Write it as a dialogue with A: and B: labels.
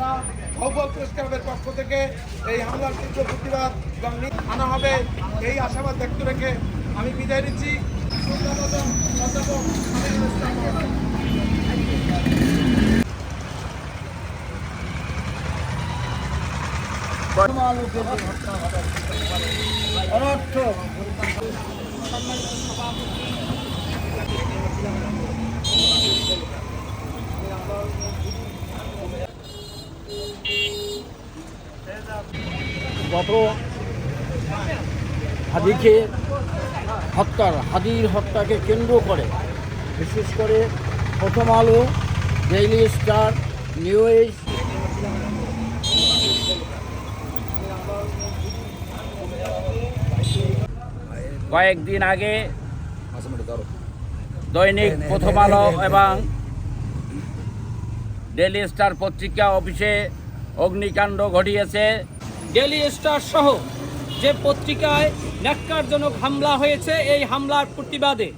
A: আমরা ভব্য প্রেস পক্ষ থেকে এই হামলার তীব্র প্রতিবাদ আনা হবে। এই আশাবাদ ব্যক্ত রেখে আমি বিদায় নিচ্ছি। সুন্দরবন
B: গত হাদিকে হত্যার হাদির হত্যাকে কেন্দ্র করে বিশেষ করে প্রথম আলো ডেইলি স্টার নিউজ কয়েকদিন আগে দৈনিক প্রথম আলো এবং ডেইলি স্টার পত্রিকা অফিসে অগ্নিকাণ্ড ঘটিয়েছে।
C: ডেলি স্টার সহ যে পত্রিকায় ন্যাক্কারজনক হামলা হয়েছে এই হামলার প্রতিবাদে